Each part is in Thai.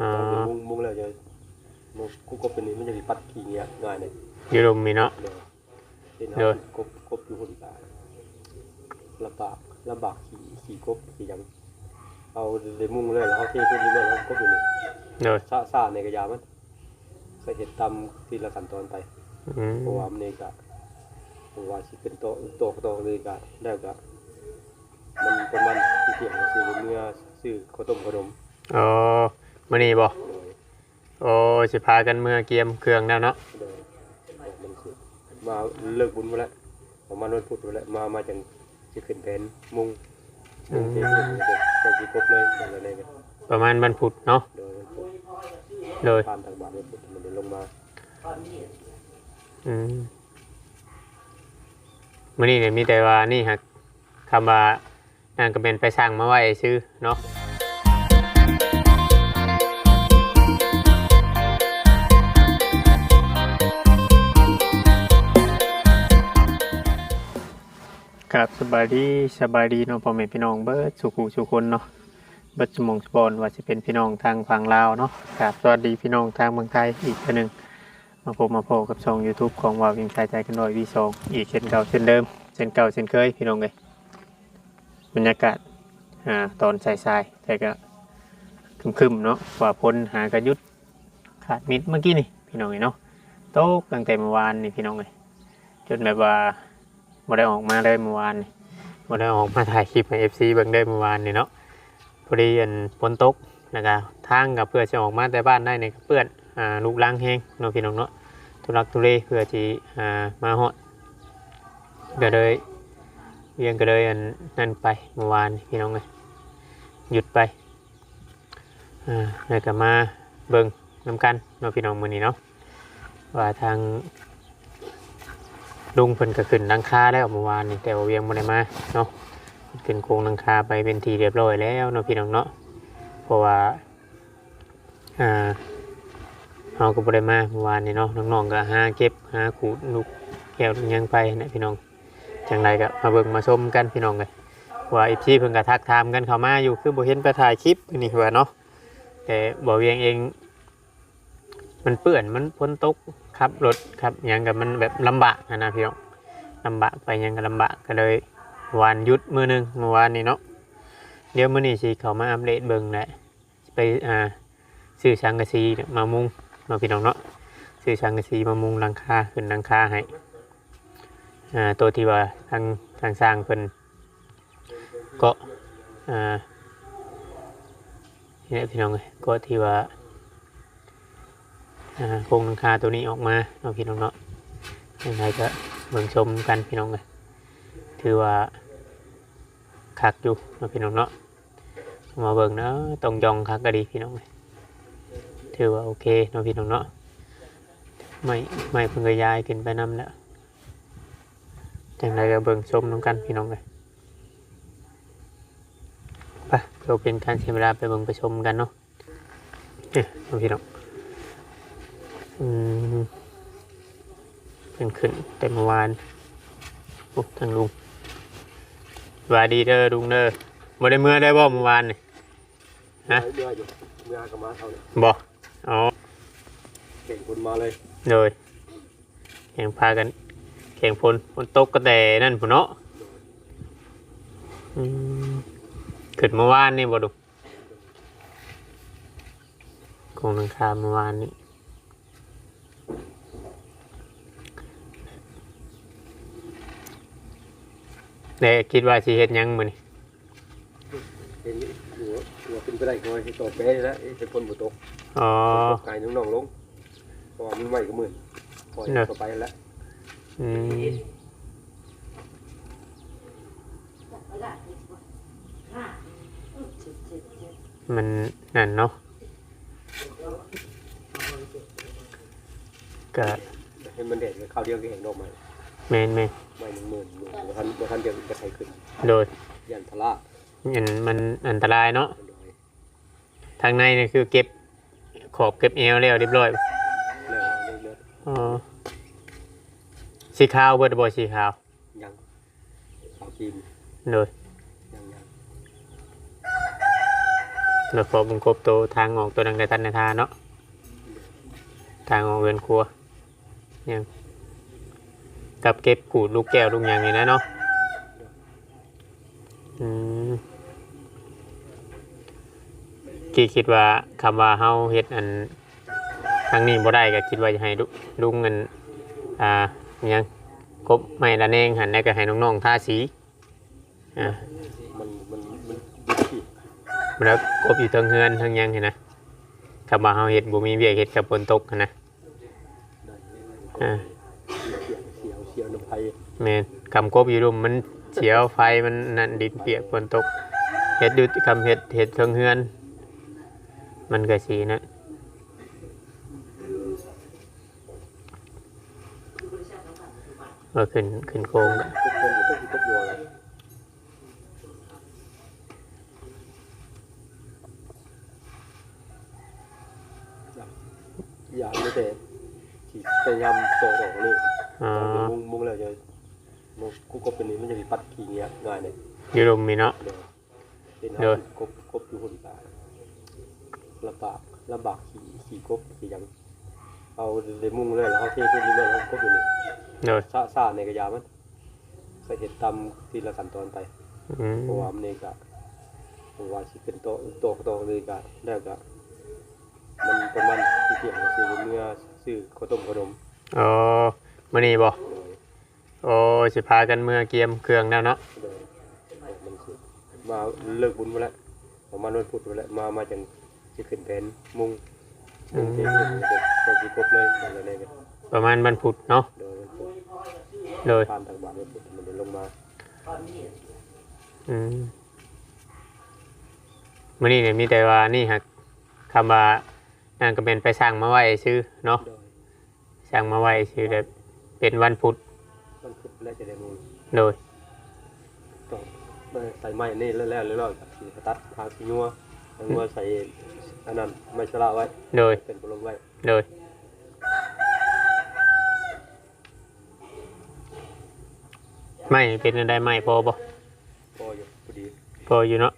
อ๋อมุงมุงแล้วจะมุงกูกบเป็นนี้มันจะมีปัดขี้เงี้ยง่ายเลยอยู่ลมมีเนาะเดี๋ยวเป็นเดี๋ยวเอากบกบอยู่คนตายลำบากลำบากขี่ขี่กบขี่หยังเอาเลยมุงเลยแล้วเอาเทขึ้นนี่เลยแล้วกบอยู่นี่โดยซาซาในกระยามันเคยเห็นตำทีละขั้นตอนไปอืมเพราะว่ามันเองก็เพราะว่าสิเป็นโตโตโตเลยก็ได้ก็มันประมาณที่เที่ยงก็ซื้อเมื่อซื้อข้าวต้มขนมอ๋อ มื้อนี้บ่โดยโอ้สิพากันเมื่อเกียมเครื่องแล้วเนาะโดยมันสิมาเลิกบุญมาแล้วประมาณวันพุธมาแล้วมามาจังสิขึ้นเพนมุงมุงเทขึ้นจะจะสิครบเลยอะไรเลยกันประมาณวันพุธเนาะโดยวันพุธโดยผ่านทางบ้านวันพุธมันเดินลงมาอืมมื้อนี้เนี่ยมีแต่ว่านี่ฮักคำว่านั่นก็เป็นไปสั่งมาไว้ซื้อเนาะ ครับสบายดีสบายดีเนาะพ่อแม่พี่น้องเบิร์ดสุขุสุคนเนาะเบิร์ดสมงสปอนว่าจะเป็นพี่น้องทางฝั่งลาวเนาะครับสวัสดีพี่น้องทางเมืองไทยอีกเทื่อหนึ่งมาพบมาพบกับช่อง YouTube ของวาวิงชายใจกันหน่อยวีสองอีกเช่นเก่าเช่นเดิมเช่นเก่าเช่นเคยพี่น้องเลยบรรยากาศอ่าตอนสายๆแต่ก็คึมๆเนาะว่าพ้นหากระยุดขาดมิดเมื่อกี้นี่พี่น้องเลยเนาะโต๊ะตั้งแต่เมื่อวานนี่พี่น้องเลยจนแบบว่า บ่ได้ออกมาเลยเมื่อวานนี่บ่ได้ออกมาถ่ายคลิปให้ FC เบิ่งได้เมื่อวานนี่เนาะพอดีอันฝนตกนะครับทางกับเพื่อจะออกมาแต่บ้านได้เนี่ยก็เปื้อนอ่าลูกล้างแห้งเนาะพี่น้องเนาะทุรักทุเลเพื่อที่อ่ามาฮอดก็เลยเวียงก็เลยอันนั่นไปเมื่อวานพี่น้องเลยหยุดไปอ่าแล้วก็มาเบิ่งน้ำกันเนาะพี่น้องมื้อนี้เนาะว่าทาง ลุงเพิ่นก็ขึ้นหลังคาแล้วเมื่อวานนี่แต่ว่าเวียงบ่ได้มาเนาะขึ้นโครงหลังคาไปเป็นทีเรียบร้อยแล้วเนาะพี่น้องเนาะเพราะว่าอ่าเฮาก็บ่ได้มาเมื่อวานนี่เนาะน้องๆก็หาเก็บหาขูดลูกแก้วยังไปนะพี่น้องจังไรก็มาเบิ่งมาชมกันพี่น้องเลยว่าอีพีเพิ่นก็ทักทามกันเข้ามาอยู่คือบ่เห็นไปถ่ายคลิปนี่ว่าเนาะแต่บ่เวียงเอง มันเปื้อนมันฝนตก ขับรถขับยังกับมันแบบลำบากอะนะพี่น้องลำบากไปยังก็ลำบากก็เลยวานยุดมือหนึงเมื่อวานนี้เนาะเดี๋ยวมื้อนี้สิเขามาอัปเดตเบิ่งแหละไปอ่าซื้อสังกะสีมามุงเนาะพี่น้องเนาะซื้อสังกะสีมามุงหลังคาขึ้นหลังคาให้อ่าตัวที่ว่าทางทางสร้างเพิ่นก็อ่านี่แหละพี่น้องเอ้ยก็ที่ว่า โครงหลังคาตัวนี้ออกมาเนาะพี่น้องเนาะยังไงก็เบิ่งชมกันพี่น้องเลยถือว่าคักอยู่เนาะพี่น้องเนาะมาเบิ่งเนาะตรงยองคักก็ดีพี่น้องเลยถือว่าโอเคเนาะพี่น้องเนาะไม่ไม่เพิ่งกระยายขึ้นไปนํแล้วจังไรก็เบิ่งชมน้องกันพี่น้องเลยไปเราเป็นการเสียเวลาไปเบิ่งไปชมกันเนาะเนี่ยเนาะพี่น้อง อืมเป็นขึ้นแต่เมื่อวานโอ้ทางลุงสวัสดีเด้อลุงเด้อบ่ได้เมื่อได้บ่เมื่อวานนี่ฮะเมื่ออยู่เมื่อก็มาเท่านี้บ่อ๋อเก่งคนมาเลยเลยแข่งพากันแข่งฝนฝนตกก็แต่นั่นพุ่นเนาะอืมขึ้นเมื่อวานนี่บ่ดูคงนังคาเมื่อวานนี่ เด้คิดว่าสิเฮ็ดหยังมื้อนี้เห็นหัวหัวขึ้นไปได้คอยต่อเป๊ะแล้วเป็นคนบุตกอ๋อไก่น้องๆลงเพราะว่ามันไหวก็มือนปล่อยเนอะ ต่อไปแล้วอืมมันนั่นเนาะก็เห็นมันเด็ดข้าวเดียวก็เห็นดอกไม้แมนแมน ไม้หนึ่งหมื่นหมื่นบ่ทันบ่ทันเดียวจะใครขึ้นโดยยันทะลาอันมันอันตรายเนาะมันโดยทางในนี่คือเก็บขอบเก็บเอวแล้วเรียบร้อยเลือดเลือดอ๋อสีขาวเบิดบ่สีขาวยังขาวครีมโดยยังยังทแล้วพอบุงครบตัวทางออกตัวนังกระตันในทาเนาะทางออกเรือนครัวยัง กับเก็บกูดลูกแก้วลูกยังนี่นะเนาะอืมกี่คิดว่าคำว่าเฮาเฮ็ดอันทางนี้บ่ได้ก็คิดว่าจะให้ลุลุงเงินอ่าหยังกบไม้ละแนงหันแล้วก็ให้น้องๆทาสีอ่ามันมันมันมันขี้แล้วกบอยู่เทิงเฮือนเทิงหยังเห็นนะคำว่าเฮาเฮ็ดบ่มีเวียกเฮ็ดกับฝนตกหั้นนะ ได้ อ่า เสียวเสียวเสียวน้ำไผ่ แม่นคำกบอยู่รุมมันเสียวไฟมันนั่นดินเปียกฝนตกเห็ดอยู่คำเห็ดเห็ดเทิงเฮือน มันก็สีนะเออขึ้นขึ้นโค้งก็ทุกคนก็ต้องมีกบอยู่อะไรอย่าไม่แต่ที่พยายามโตออกนี่ อ๋อ มุงมุงแล้วจะมุง กูกบเป็นนี้มันจะมีปัดขี้เงี้ยง่ายเลยยูรุมมีเนาะเดี๋ยวเป็นเดี๋ยวกบกบอยู่หุ่นตาลำบากลำบากขี่ขี่กบขี่ยังเอาในมุงเลยแล้วเขาเทขึ้นเรื่อยๆแล้วกบอยู่นี่โดยซาซาในกระยามันเคยเห็นตามทีละขั้นตอนไปเพราะว่ามันเองก็ผมว่าสิเป็นโตโตโตเลยก็แล้ก็มันประมาณที่เกี่ยวกับซื้อเมื่อซื้อข้าวต้มขนมอ๋อมื้อนี้บ่ โดยโอ้สิพากันเมื่อเกียมเครื่องแล้วเนาะโดยมันสิมาเลิกบุญมาแล้วประมาณวันพุธมาแล้วมามาจังสิขึ้นแผนมุงมุงเทขึ้นจะจะสิครบเลยอะไรเนี่ยประมาณวันพุธเนาะโดยวันพุธโดยผ่านทางบ้านวันพุธมันจะลงมาอืมมื่อนี้เนี่ยมีแต่ว่านี่ฮักคำว่านั่นก็เป็นไปสร้างมาไว้ซื้อเนาะโดยสร้างมาไว้ซื้อแบบเป็นวันพุธวันพุธ แล้วจะได้มุงโดยต้องใส่ไม้นี่แล้วแล้วแล้วกับสีตัดทางสีนัวทางนัวใส่อันนั้นไม้สละไว้โดยเป็นปลมไว้โดยไม่เป็นอะไรไม่พอบ่พออยู่พอดีพออยู่เนาะ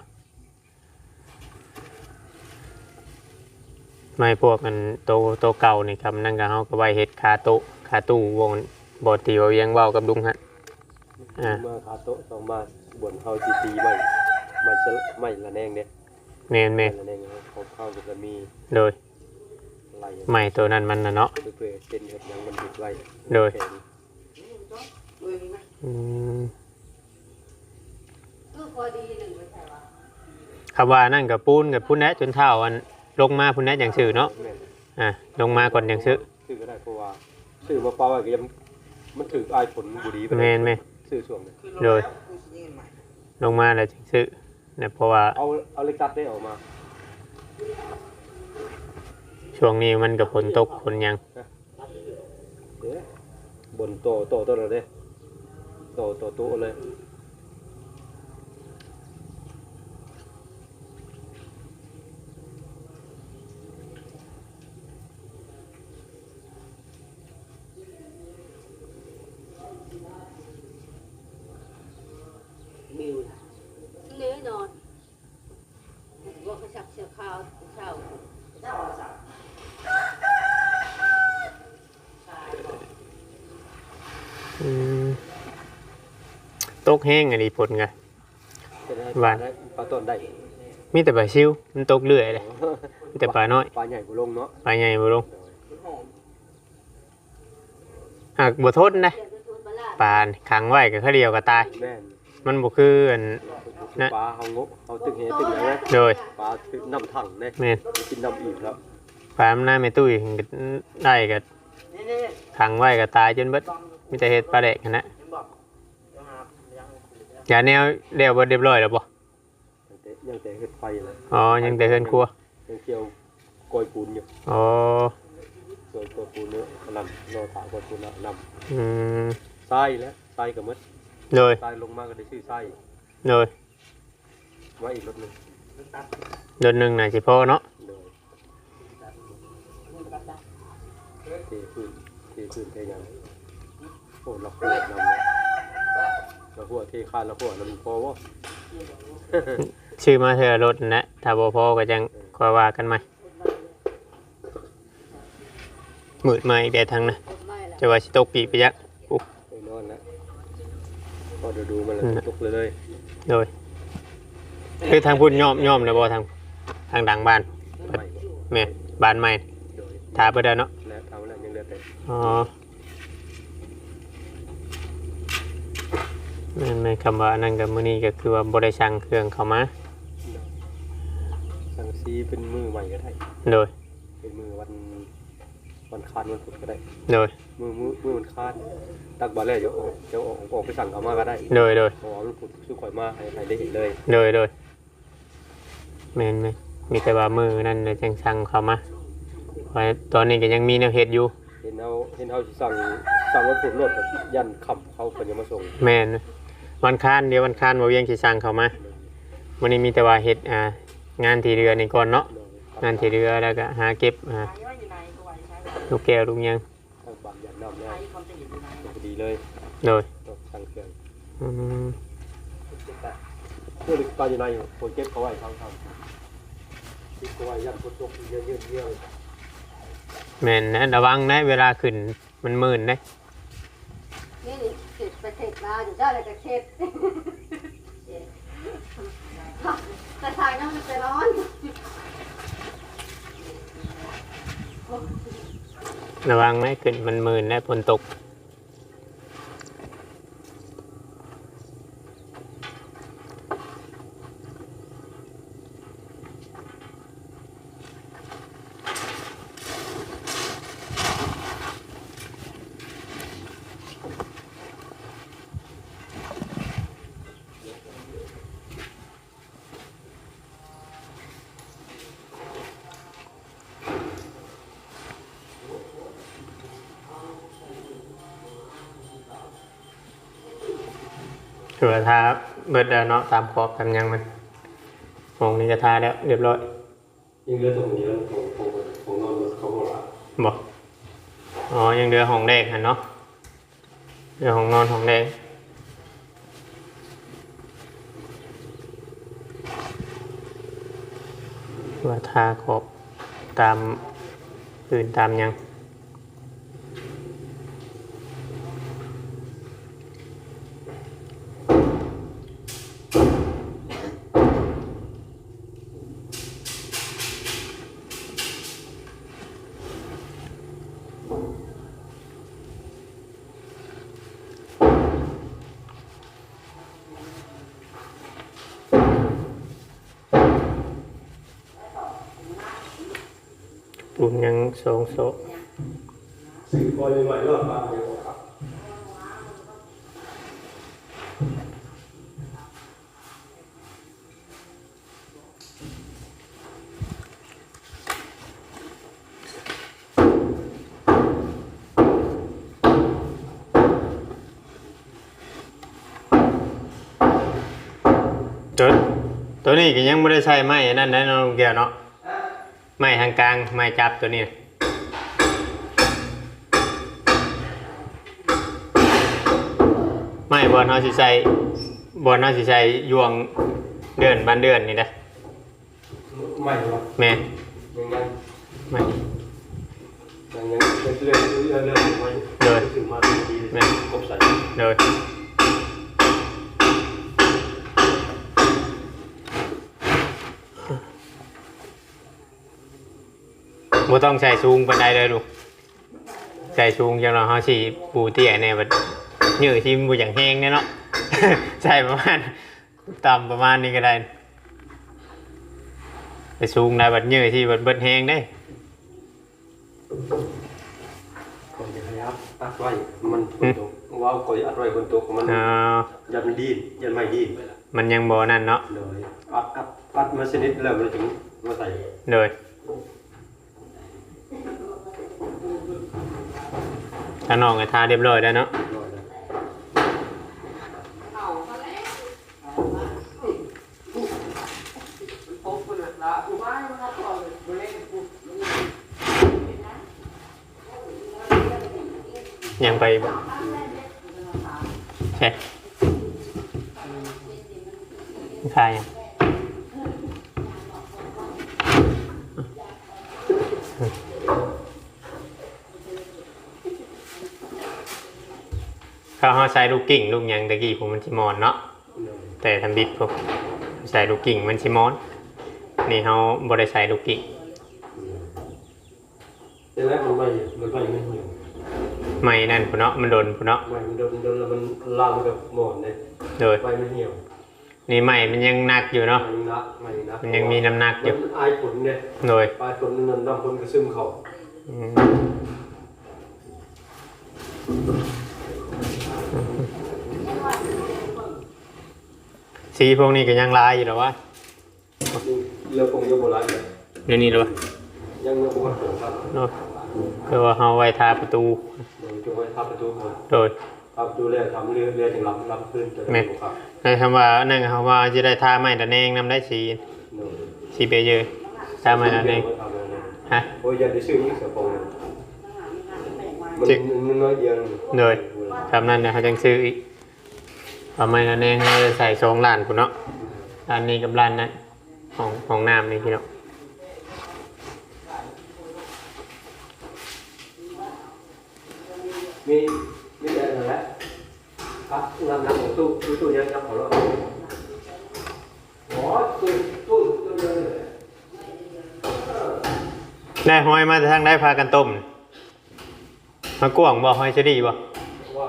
ไม่พวกกันโตโตเก่านี่ครับนั่นก็เฮาก็ไว้เฮ็ดคาโตะคาตู้วง บ่ตีว่าเวียงเว้ากับลุงฮะอ่ามาคาโต๊ะต้องมาบนเข้าจีตีไม้ไม้สละไม้ละแนงเนี่ยแม่นแม่ไม้ละแนงเขาเข้าก็มีโดยไหลไม่ตัวนั้นมันน่ะเนาะเพื่อๆเป็นเห็ดหยังมันติดไว้โดยแข็งอืมลูกพอดีหนึ่งไม่ใช่วะคำว่านั่นกับปูนกับพุ่นแนะจนเท่าอันลงมาพุ่นแนะอย่างชื่อเนาะแม่นอะลงมาก่อนอย่างชื่อซื้อก็ได้เพราะว่าซื้อมาเปล่าไว้ก็ยัง มันถืออายผลบุรีไปแม่นแม่ซื้อช่วงนี้โดยลงมาแล้วจังชื่อเนี่ยเพราะว่าเอาเอาเล็กตัดได้ออกมา ช่วงนี้มันกับฝนตกฝนหยังเด้บนโตโตโตเลยเด้โตโตโตเลย เนื้อนอนว่าเขาชักเชือกขาวเช่า อืมต กแห้งอันนี้ฝนไงจะได้หวานได้ปลาต้นได้มีแต่ปลาซิวมันตกเรื่อยเลยมีแต่ปลาน้อยปลาใหญ่บุลงเนาะปลาใหญ่บ่ลงหากบ่ทนนะเดี๋ยวจะทูนมาลาดปลาขังไว้ก็เขาเดียวก็ตายแม่นมันบ่คืออันนะปลาเฮางบเฮาตึกเฮตึกหยังนะโดยปลาตึกน้ำถังเนี่ยแม่นกินน้ำอิ่มแล้วปลามันหน้าไม่ตุ้ยก็ได้ก็ขังไว้ก็ตายจนเบิดมีแต่เห็ดปลาแดกหั้นนะ อย่าแนวเดียวเบิดเรียบร้อยแล้วบ่ยังแต่ยังแต่เฮ็ดไฟเลยอ๋อ ยังแต่เฮือนครัวยังเกี่ยวกอยปูนอยู่ อ๋อกอยกอยปูนเนี่ยอันนั้นรอถากอยปูนน่ะนอืมำทรายแล้วทรายกับมดโดยทรายลงมาก็ได้ชื่อทรายโดยมาอีกรถหนึงโดนหนึ่งน่ะสิพอเนาะเลยเทพื้นเทพื้นเทหยังโอ้เราขวดนำเลย เราขวดเทคานเราขวดนำพอวะชื่อมาเธอรถนั่นแหละถ้าบ่พอก็จังค่อยว่ากันใหม่มืดมาอีกแดดทางนะไม่ละจะว่าสิตกปีกไปยักอุ๊ไปนอนแล้วพอเดี๋ยวดูมันแล้วตกเลยเลยโดยคือทางพุ่นย่อมย่อมเลยบ่ทางทางดังบ้านใหม่แม่บ้านใหม่โดยถาเบ่ได้เนาะแล้วทำแล้วยังเหลือแต่อ๋อ แม่นแม่นคำว่าอันนั้นกับมื้อนี้ก็คือว่าบ่ได้สั่งเครื่องเข้ามา สังซีเป็นมือใหม่ก็ได้ โดย เป็นมือวันวันคานวันพุธก็ได้ โดย มือมือมือวันคานตักบาเล่เดี๋ยวออกเดี๋ยวออกออกไปสั่งเขามาก็ได้โดย โดยเพราะว่ามันพุธสู้ข่อยมาให้ให้ได้เห็นเลยโดย โดยแม่นแม่นมีแต่ว่ามือนั่นเลยจังสั่งเข้ามาเพราะตอนนี้ก็ยังมีแนวเฮ็ดอยู่ เห็นเอาเห็นเอาสิสั่งสั่งวันพุธรถแบบยันขับเขาเพิ่นจะมาส่ง แม่น วันค้านเดี๋ยววันค้านบ่เวียงสิสั่งเข้ามาวันนี้มีแต่ว่าเฮ็ดอ่างานที่เรือนี่ก่อนเนาะงานที่เรือแล้วก็หาเก็บอ่าลูกแก้วลูกหยังทางบางยันน้ำได้พอดีเลยโดยต้องสั่งเครื่องอืมเพื่อปลาอยู่ในโปรเจกต์เขาไว้เขาทำที่เขาไว้ยันพุทธกเยอะเยอะเยอะแม่นนะระวังนะเวลาขึ้นมันมื่นนะ นี่นี่เสร็จไปเสร็จมาอยู่ได้เลยก็เช็ดแต่ทางนั้นมันจะร้อนระวังไหมขึ้นมันมื่นนะฝนตก ถือว่าทาเบิดแล้วเนาะตามขอบตามหยังมันมองนี่ก็ทาแล้ว เรียบร้อยยังเหลือตรงนี้แล้วของของของนอนเขาบอกว่าบอกอ๋อยังเหลือห้องแรกหันเนาะเหลือห้องนอนห้องแรกว่าทาขอบตามอื่นตามหยัง ปุ่นยังสองโซะสิ่งคอยใหม่ๆรอบบ้านเดียวครับตัวตัวนี้ก็ยังไม่ได้ใช้ไม้อันนั่นนะน้องเกียวเนาะ ไม้ทางกลางไม้จับตัวนี้น่ะไม้บอลเขาสิใช้บอลเขาสิใช้ยวงเดือนบันเดือนนี่นะใหม่หรอแม่ยังยังไม่ยังยังเรื่อยๆเรื่อยๆเรื่อยๆไว้เลยถึงมาดีๆกบใส่เลย บ่ต้องใส่สูงปานใดเลยลูกใส่สูงจังเราะเขาสิปูเตี้ยเนี่ยบัดเหยื่อที่บ่อย่างแห้งเนี่ยเนาะ ใส่ประมาณต่ำประมาณนี้ก็ได้ไปสูงได้บัดเหยื่อที่บัดเบิดแห้งได้ก่อนจะให้อัดอัดไว้มันคนตกว้าวก่อยอัดไว้คนตกมันเอ่อยันมันดีนยันไม่ดีนมันยังบ่นั่นเนาะเลยอัดอัดอัดมาชนิดแล้วมันถึงมาใส่เลย ถ้าน้องก็ทาเรียบร้อยแล้วเนาะยังไปบ่ใช่ขายยัง เขาเขา ใช้ลูกกิ่งลูกหยังตะกี้ผมมันชิมอนเนาะแต่ทำบิดผมใส่ลูกกิ่งมันชิมอน นี่เขาบริใส่ลูกกิ่งแต่แรกมันไม่มันไม่ไม่เหี่ยวไม่นั่นพุ่นเนาะมันโดนพุ่นเนาะไม่มันโดนโดนแล้วมันลามกับหมอนเลยโดยไม่ไม่เหี่ยวนี่ไม่มันยังหนักอยู่เนาะไม่นักไม่นักมันยังมีน้ำหนักอยู่มันอายผลเนี่ยโดยอายผลนั่นน้ำผลกระซึมเขาอืม สีพวกนี้ก็ยังลายอยู่หรอวะเรือคงโยโบราณเลยเดี๋ยวนี้หรอวะยังเรือคงโบราณครับเนาะคือว่าเขาไว้ทาประตูเดี๋ยวจะไว้ทับประตูก่อนโดยทับประตูแล้วทำเรือเรือถึงลำลำขึ้นจะได้บุกครับในคำว่านั่นเขาว่าจะได้ทาไม้ตะแนงนำได้สีเนอะสีเปเยอร์ทาไม้ตะแนงฮะโอ้ยอย่าได้ซื้อนี่เสือโปงเลยมันจริงมันน้อยเดียวโดยทำนั่นนะเขาจังซื้ออีก เอาไม้ตะแนงเขาจะใส่สองล้านคุณเนาะล้านนี้กับล้านนั้นของของน้ำนี่พี่เนาะมีมีแต่นั่นแหละครับงานน้ำของตู้ตู้ตู้ยังครับขอรับอ๋อตู้ตู้ตู้เดินเลยได้หอยมาทางได้พากันต้มมากวางบ่หอยเชอรี่บ่ว่า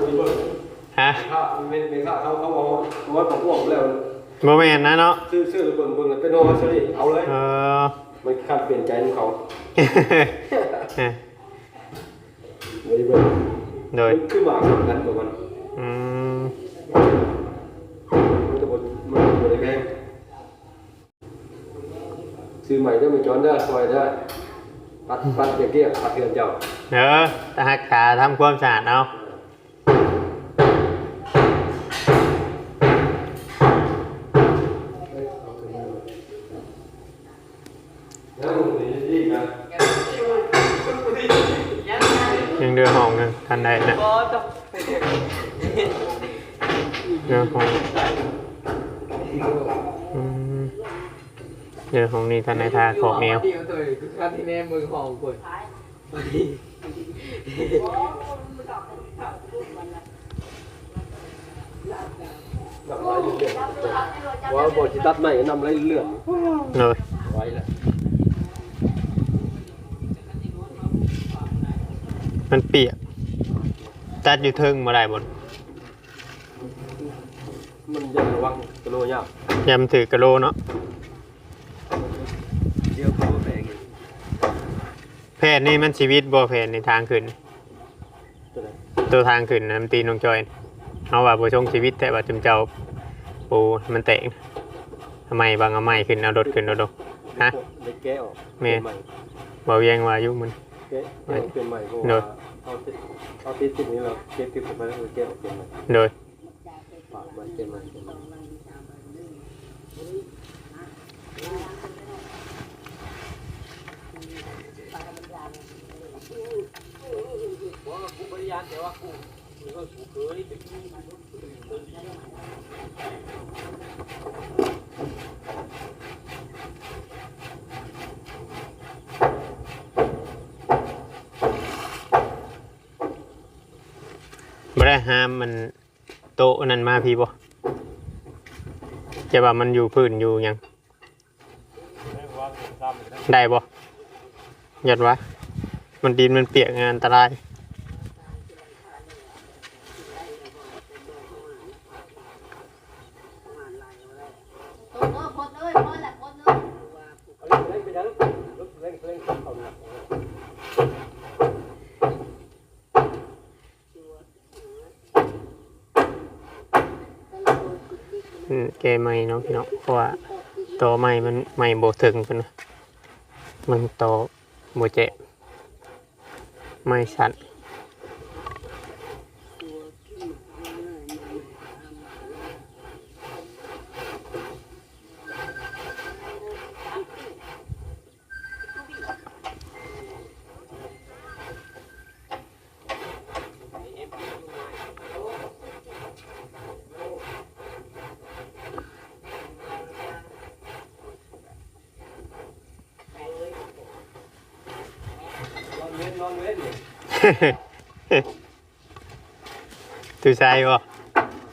คุยเบิ่ง ฮะถ้าไม่ไม่ถ้าเขาเขาบอกว่าผมอ้วกแล้วบ่แม่นนะเนาะซื้อซื้อเบิ่งเบิ่งเป็นโนมาซื้อเอาเลยเออมันคาดเปลี่ยนใจของเขาไม่ได้เบิ่งโดยมันคือหมากเหมือนกันตัวมันอืมมันจะบนมันบนแพงซื้อใหม่ได้ไม่จอนได้ซอยได้ปัดปัดอย่างเกี้ยปัดเถื่อนเจ้าเออตาหักขาทำความสะอาดเอา เดือห้องนี้ทันใดทาขอบแมวเดียวตัวคือการที่แม่มือของคนนำไรเลือดว่าบอจิตัดไม่นำไรเลือดเลยไว้แหละมันเปียกตัดอยู่เทิงมาได้บนมันยังระวังกระโลยากยำถือกระโลเนาะ เดี๋ยวเขาแพง แพทย์นี่มันชีวิตบ่แพทย์ในทางขึ้น ตัวไหนตัวทางขึ้นนะมันตีนงจอยเอาว่าบ่ชงชีวิตแต่ว่าจุมเจ้าปูมันแตกทำไมบางเอาไม้ขึ้นเอารถขึ้นเอาดกฮะได้แก้ออกแม่ใหม่บ่แยงว่าอายุมันแก้แก้เป็นใหม่เพราะโดว่ายเอาติดเอาติดติดนี้เราแก้ติดไปแล้วแก้ออกเป็นใหม่โดยปากมันเป็นใหม่ ยานเป็นใหม่บ่ได้ห้ามมันโต๊ะนั่นมาพี่บ่จะว่ามันอยู่พื้นอยู่หยังได้บ่ยัดวะมันดินมันเปียกงานอันตราย ตัวเนื้อพดเลยพดแหละพดเนื้อ เอาเล่นเล่นไปยังเล่นเล่นเขาหนัก อืมแกไม่เนาะพี่น้องเพราะว่าต่อไม้มันไม่โบถึงกันนะมันต่อโบเจะไม่สั่น นอนเว้นนี่ตูใส่บ่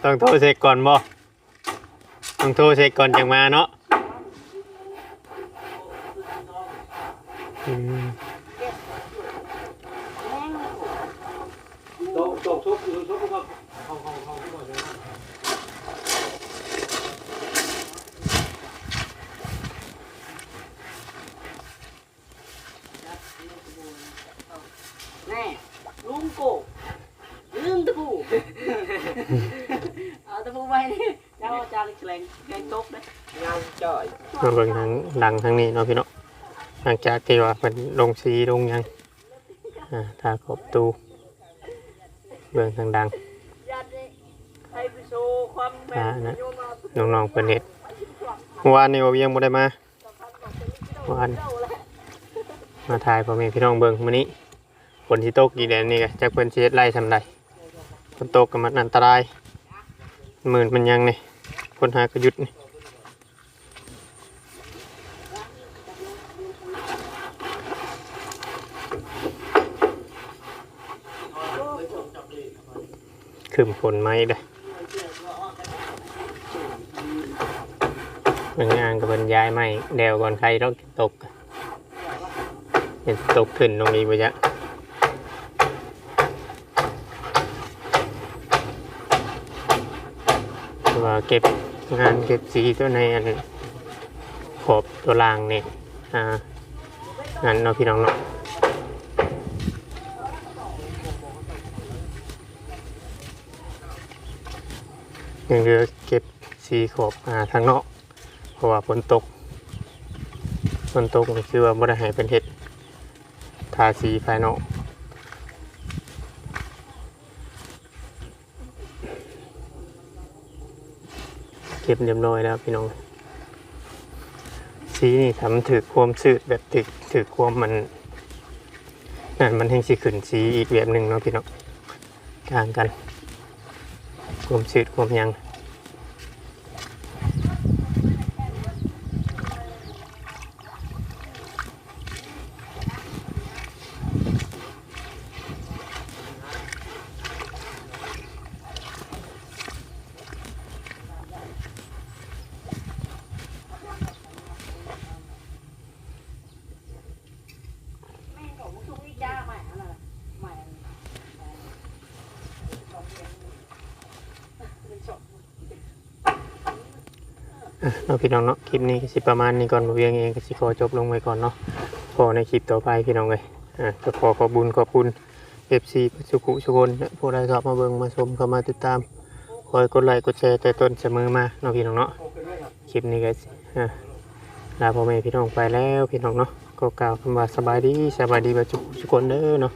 ต้องโทรเช็คก่อนบ่ต้องโทรเช็คก่อนจังมาเนาะอืม โตโตซุกซุกซุกครับเขาเขาเขาที่บ่ได้นะ แน่ลุงโกลืมตะปูเอาตะปูไว้นี่เจ้าจานแกงแกงตกเด้ งานจ่อย มาเบิ่งทางดังทางนี้เนาะพี่เนาะหลังจากที่ว่าเพิ่นลงสีลงยังอ่าทาขอบตูเบิ่งทางดังยัดนี่ให้ไปโชว์ความแม่อ่านะน้องๆเพิ่นเฮ็ดวานนี้บ่เวียงบ่ได้มาวานมาถ่ายพ่อแม่พี่น้องเบิ่งมื้อนี้ฝนสิตกอีกแล้วนี่ก็จักเพิ่นสิเฮ็ดไร่ซำใดฝนตกก็มันอันตราย หมื่นมันยังนี่คนหากระยุดนี่ ขึ้นฝนไหมเด้อมันงานกับบรรยายใหม่เดวก่อนใครต้องตกเห็นตกขึ้นตรงนี้ไปจ้ะว่าเก็บงานเก็บสีตัวในอันขอบตัวล่างนี่อ่างานเนาพี่น้องเนาะ ยังเหลือเก็บสีขอบอ่าทางนอกเพราะว่าฝนตกฝนตกก็คือว่าบ่ได้ให้เป็นเห็ดทาสีภายนอกเก็บเรียบร้อยแล้วพี่น้องสีนี่ทำถือความสืดแบบถือถือความมันนั่นมันแห้งสีขึ้นสีอีกแบบหนึ่งเนาะพี่น้องต่างกัน ความชืดความยัง แม่ของมึงต้องวิจาใหม่อะไรใหม่ อะ เนาะพี่น้องเนาะคลิปนี้ก็สิประมาณนี้ก่อนบ่เวียงเองก็สิขอจบลงไว้ก่อนเนาะพอในคลิปต่อไปพี่น้องเลยอะก็ขอขอบุญขอบคุณ FC สุขุสุคนและผู้ใดเข้ามาเบิ่งมาชมเข้ามาติดตามคอยกดไลค์กดแชร์แต่ต้นเสมอมาเนาะพี่น้องเนาะคลิปนี้ก็สิอะลาพ่อแม่พี่น้องไปแล้วพี่น้องเนาะก็กล่าวคำว่าสบายดีสบายดีบ่สุขุสุคนเด้อเนาะ